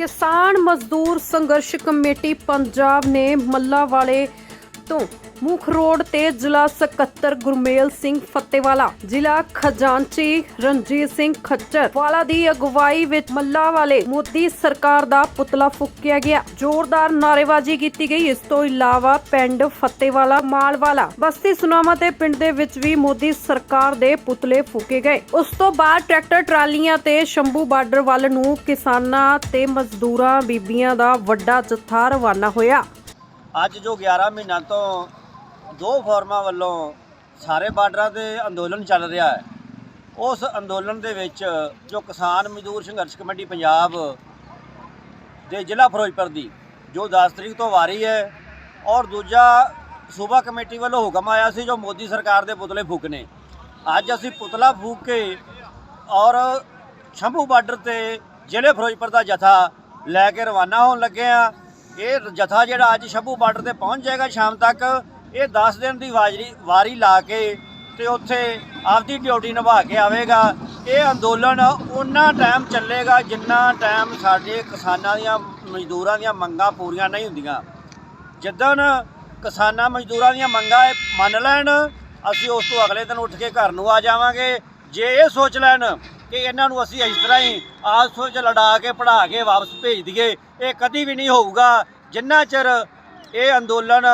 ਕਿਸਾਨ ਮਜ਼ਦੂਰ ਸੰਘਰਸ਼ ਕਮੇਟੀ ਪੰਜਾਬ ਨੇ ਮੱਲਾ ਵਾਲੇ ਤੋਂ ਮੁੱਖ ਰੋਡ ਤੇ ਜ਼ਿਲ੍ਹਾ ਸਕੱਤਰ ਗੁਰਮੇਲ ਸਿੰਘ ਫੱਤੇਵਾਲਾ, ਜ਼ਿਲ੍ਹਾ ਖਜ਼ਾਨਚੀ ਰਣਜੀਤ ਸਿੰਘ ਖੱਚਰ ਵਾਲਾ ਦੀ ਅਗਵਾਈ ਵਿੱਚ ਮੱਲਾ ਵਾਲੇ ਮੋਦੀ ਸਰਕਾਰ ਦਾ ਪੁਤਲਾ ਫੂਕਿਆ ਗਿਆ। ਜ਼ੋਰਦਾਰ ਨਾਅਰੇਬਾਜ਼ੀ ਕੀਤੀ ਗਈ। ਇਸ ਤੋਂ ਇਲਾਵਾ ਪਿੰਡ ਫੱਤੇਵਾਲਾ, ਮਾਲਵਾਲਾ, ਬਸਤੀ ਸੁਨਾਮਾ ਤੇ ਪਿੰਡ ਦੇ ਵਿੱਚ ਵੀ ਮੋਦੀ ਸਰਕਾਰ ਦੇ ਪੁਤਲੇ ਫੂਕੇ ਗਏ। ਉਸ ਤੋਂ ਬਾਅਦ ਟਰੈਕਟਰ, ਟਰਾਲੀਆਂ ਤੇ ਸ਼ੰਭੂ ਬਾਰਡਰ ਵੱਲ ਨੂੰ ਕਿਸਾਨਾਂ ਤੇ ਮਜ਼ਦੂਰਾਂ, ਬੀਬੀਆਂ ਦਾ ਵੱਡਾ ਜਥਾ ਰਵਾਨਾ ਹੋਇਆ। ਅੱਜ ਜੋ 11 ਮਹੀਨਿਆਂ ਤੋਂ ਦੋ ਫੋਰਮਾਂ ਵੱਲੋਂ ਸਾਰੇ ਬਾਰਡਰਾਂ ਤੇ ਅੰਦੋਲਨ ਚੱਲ ਰਿਹਾ ਹੈ, ਉਸ ਅੰਦੋਲਨ ਦੇ ਵਿੱਚ ਜੋ ਕਿਸਾਨ ਮਜ਼ਦੂਰ ਸੰਘਰਸ਼ ਕਮੇਟੀ ਪੰਜਾਬ ਦੇ ਜ਼ਿਲ੍ਹਾ ਫਿਰੋਜ਼ਪੁਰ ਦੀ, ਜੋ 10 ਤਰੀਕ ਤੋਂ ਵਾਰੀ ਹੈ ਔਰ ਦੂਜਾ ਸੂਬਾ ਕਮੇਟੀ ਵੱਲੋਂ ਹੁਕਮ ਆਇਆ ਸੀ ਜੋ ਮੋਦੀ ਸਰਕਾਰ ਦੇ ਪੁਤਲੇ ਫੂਕਣੇ ਅੱਜ ਅਸੀਂ ਪੁਤਲਾ ਫੂਕ ਕੇ ਔਰ ਸ਼ੰਭੂ ਬਾਰਡਰ ਤੇ ਜ਼ਿਲ੍ਹੇ ਫਿਰੋਜ਼ਪੁਰ ਦਾ ਜਥਾ ਲੈ ਕੇ ਰਵਾਨਾ ਹੋਣ ਲੱਗੇ ਆ ਇਹ ਜਥਾ ਜਿਹੜਾ ਅੱਜ ਸ਼ੰਭੂ ਬਾਰਡਰ ਤੇ ਪਹੁੰਚ ਜਾਏਗਾ ਸ਼ਾਮ ਤੱਕ, ਇਹ 10 ਦਿਨ ਦੀ ਵਾਜਰੀ, ਵਾਰੀ ਲਾ ਕੇ ਤੇ ਉੱਥੇ ਆਪਦੀ ਡਿਊਟੀ ਨਿਭਾ ਕੇ ਆਵੇਗਾ। ਇਹ ਅੰਦੋਲਨ ਉਹਨਾਂ ਟਾਈਮ ਚੱਲੇਗਾ ਜਿੰਨਾ ਟਾਈਮ ਸਾਡੇ ਕਿਸਾਨਾਂ ਦੀਆਂ ਮਜ਼ਦੂਰਾਂ ਦੀਆਂ ਮੰਗਾਂ ਪੂਰੀਆਂ ਨਹੀਂ ਹੁੰਦੀਆਂ। ਜਿੱਦਣ ਕਿਸਾਨਾਂ ਮਜ਼ਦੂਰਾਂ ਦੀਆਂ ਮੰਗਾਂ ਇਹ ਮੰਨ ਲੈਣ, ਅਸੀਂ ਉਸ ਤੋਂ ਅਗਲੇ ਦਿਨ ਉੱਠ ਕੇ ਘਰ ਨੂੰ ਆ ਜਾਵਾਂਗੇ। ਜੇ ਇਹ ਸੋਚ ਲੈਣ ਕਿ ਇਹਨਾਂ ਨੂੰ ਅਸੀਂ ਇਸ ਤਰ੍ਹਾਂ ਹੀ ਆਸੋ ਚ ਲੜਾ ਕੇ ਪੜਾ ਕੇ ਵਾਪਸ ਭੇਜ ਦਈਏ ਇਹ ਕਦੀ ਵੀ ਨਹੀਂ ਹੋਊਗਾ। ਜਿੰਨਾ ਚਿਰ ਇਹ ਅੰਦੋਲਨ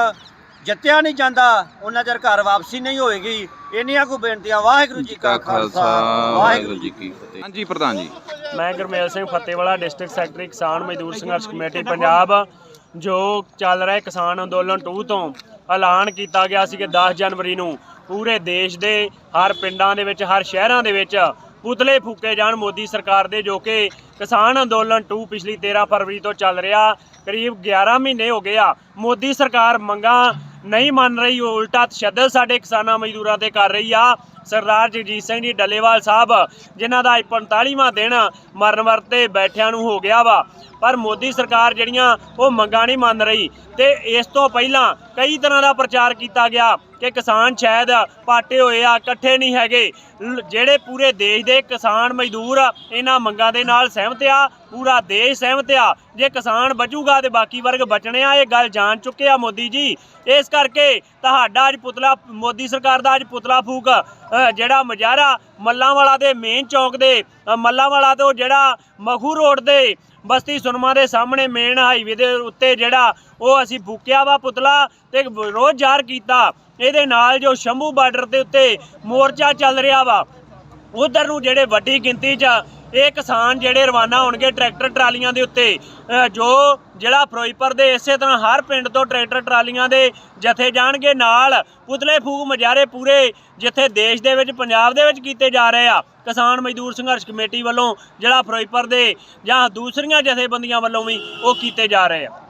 ਜਿੱਤਿਆ ਨਹੀਂ ਜਾਂਦਾ ਉਹਨਾਂ ਚਿਰ ਘਰ ਵਾਪਸੀ ਨਹੀਂ ਹੋਏਗੀ। ਇੰਨੀਆਂ ਕੋ ਬੇਨਤੀਆਂ ਵਾਹਿਗੁਰੂ ਜੀ ਕਾ ਖਾਲਸਾ ਵਾਹਿਗੁਰੂ ਜੀ ਕੀ ਫਤਿਹ। ਹਾਂਜੀ ਪ੍ਰਧਾਨ ਜੀ। ਮੈਂ ਗੁਰਮੇਲ ਸਿੰਘ ਫਤਿਹਵਾਲਾ ਡਿਸਟ੍ਰਿਕਟ ਸੈਕਟਰੀ ਕਿਸਾਨ ਮਜ਼ਦੂਰ ਸੰਘਰਸ਼ ਕਮੇਟੀ ਪੰਜਾਬ ਜੋ ਚੱਲ ਰਿਹਾ ਕਿਸਾਨ ਅੰਦੋਲਨ 2 ਤੋਂ। ਐਲਾਨ ਕੀਤਾ ਗਿਆ ਸੀ ਕਿ 10 ਜਨਵਰੀ ਨੂੰ ਪੂਰੇ ਦੇਸ਼ ਦੇ ਹਰ ਪਿੰਡਾਂ ਦੇ ਵਿੱਚ, ਹਰ ਸ਼ਹਿਰਾਂ ਦੇ ਵਿੱਚ ਪੁਤਲੇ ਫੂਕੇ ਜਾਣ ਮੋਦੀ ਸਰਕਾਰ ਦੇ, ਜੋ ਕਿ ਕਿਸਾਨ ਅੰਦੋਲਨ 2 ਪਿਛਲੀ 13 ਫਰਵਰੀ ਤੋਂ ਚੱਲ ਰਿਹਾ, ਕਰੀਬ 11 ਮਹੀਨੇ ਹੋ ਗਏ ਆ। ਮੋਦੀ ਸਰਕਾਰ ਮੰਗਾਂ ਨਹੀਂ ਮੰਨ ਰਹੀ ਉਲਟਾ ਤਸ਼ੱਦਦ ਸਾਡੇ ਕਿਸਾਨਾਂ ਮਜ਼ਦੂਰਾਂ ਤੇ ਕਰ ਰਹੀ ਆ। ਸਰਦਾਰ ਜਗਜੀਤ ਸਿੰਘ ਜੀ ਡੱਲੇਵਾਲ ਸਾਹਿਬ, ਜਿਨ੍ਹਾਂ ਦਾ ਅੱਜ 45ਵਾਂ ਦਿਨ ਮਰਨ ਵਰਤੇ ਬੈਠਿਆਂ ਨੂੰ ਹੋ ਗਿਆ ਵਾ। ਪਰ ਮੋਦੀ ਸਰਕਾਰ ਜਿਹੜੀਆਂ, ਉਹ ਮੰਗਾਂ ਨਹੀਂ ਮੰਨ ਰਹੀ। ਤੇ ਇਸ ਤੋਂ ਪਹਿਲਾਂ ਕਈ ਤਰ੍ਹਾਂ ਦਾ ਪ੍ਰਚਾਰ ਕੀਤਾ ਗਿਆ ਕਿ ਕਿਸਾਨ ਸ਼ਾਇਦ ਪਾਟੇ ਹੋਏ ਆ, ਇਕੱਠੇ ਨਹੀਂ ਹੈਗੇ। ਜਿਹੜੇ ਪੂਰੇ ਦੇਸ਼ ਦੇ ਕਿਸਾਨ ਮਜ਼ਦੂਰ ਇਹਨਾਂ ਮੰਗਾਂ ਦੇ ਨਾਲ ਸਹਿਮਤ ਆ, ਪੂਰਾ ਦੇਸ਼ ਸਹਿਮਤ ਆ। ਜੇ ਕਿਸਾਨ ਬਚੂਗਾ ਤੇ ਬਾਕੀ ਵਰਗ ਬਚਣੇ ਆ, ਇਹ ਗੱਲ ਜਾਣ ਚੁੱਕੇ ਆ ਮੋਦੀ ਜੀ। ਇਸ ਕਰਕੇ ਤੁਹਾਡਾ ਅੱਜ ਪੁਤਲਾ, ਮੋਦੀ ਸਰਕਾਰ ਦਾ ਅੱਜ ਪੁਤਲਾ ਫੂਕ ਜਿਹੜਾ ਮਜਾਰਾ ਮੱਲਾਂਵਾਲਾ ਦੇ ਮੇਨ ਚੌਕ ਦੇ ਮੱਲਾਂਵਾਲਾ ਤੋਂ ਜਿਹੜਾ ਮਖੂ ਰੋਡ ਦੇ ਬਸਤੀ ਸੁਨਮਾ ਦੇ ਸਾਹਮਣੇ ਮੇਨ ਹਾਈਵੇ ਦੇ ਉੱਤੇ ਜਿਹੜਾ ਉਹ ਅਸੀਂ ਫੂਕਿਆ ਵਾ ਪੁਤਲਾ ਤੇ ਰੋਜ਼ ਜ਼ਾਹਰ ਕੀਤਾ। ਇਹਦੇ ਨਾਲ ਜੋ ਸ਼ੰਭੂ ਬਾਰਡਰ ਦੇ ਉੱਤੇ ਮੋਰਚਾ ਚੱਲ ਰਿਹਾ ਵਾ, ਉਧਰ ਨੂੰ ਜਿਹੜੇ ਵੱਡੀ ਗਿਣਤੀ 'ਚ ਇਹ ਕਿਸਾਨ ਜਿਹੜੇ ਰਵਾਨਾ ਹੋਣਗੇ ਟਰੈਕਟਰ ਟਰਾਲੀਆਂ ਦੇ ਉੱਤੇ ਜੋ ਜਿਹੜਾ ਫਿਰੋਜ਼ਪੁਰ ਦੇ ਇਸੇ ਤਰ੍ਹਾਂ ਹਰ ਪਿੰਡ ਤੋਂ ਟਰੈਕਟਰ ਟਰਾਲੀਆਂ ਦੇ ਜਥੇ ਜਾਣਗੇ, ਨਾਲ ਪੁਤਲੇ ਫੂਕ ਮਜਾਰੇ ਪੂਰੇ ਜਿੱਥੇ ਦੇਸ਼ ਦੇ ਵਿੱਚ, ਪੰਜਾਬ ਦੇ ਵਿੱਚ ਕੀਤੇ ਜਾ ਰਹੇ ਆ। ਕਿਸਾਨ ਮਜ਼ਦੂਰ ਸੰਘਰਸ਼ ਕਮੇਟੀ ਵੱਲੋਂ ਜਿਹੜਾ ਫਿਰੋਜ਼ਪੁਰ ਦੇ ਜਾਂ ਦੂਸਰੀਆਂ ਜਥੇਬੰਦੀਆਂ ਵੱਲੋਂ ਵੀ ਉਹ ਕੀਤੇ ਜਾ ਰਹੇ ਆ।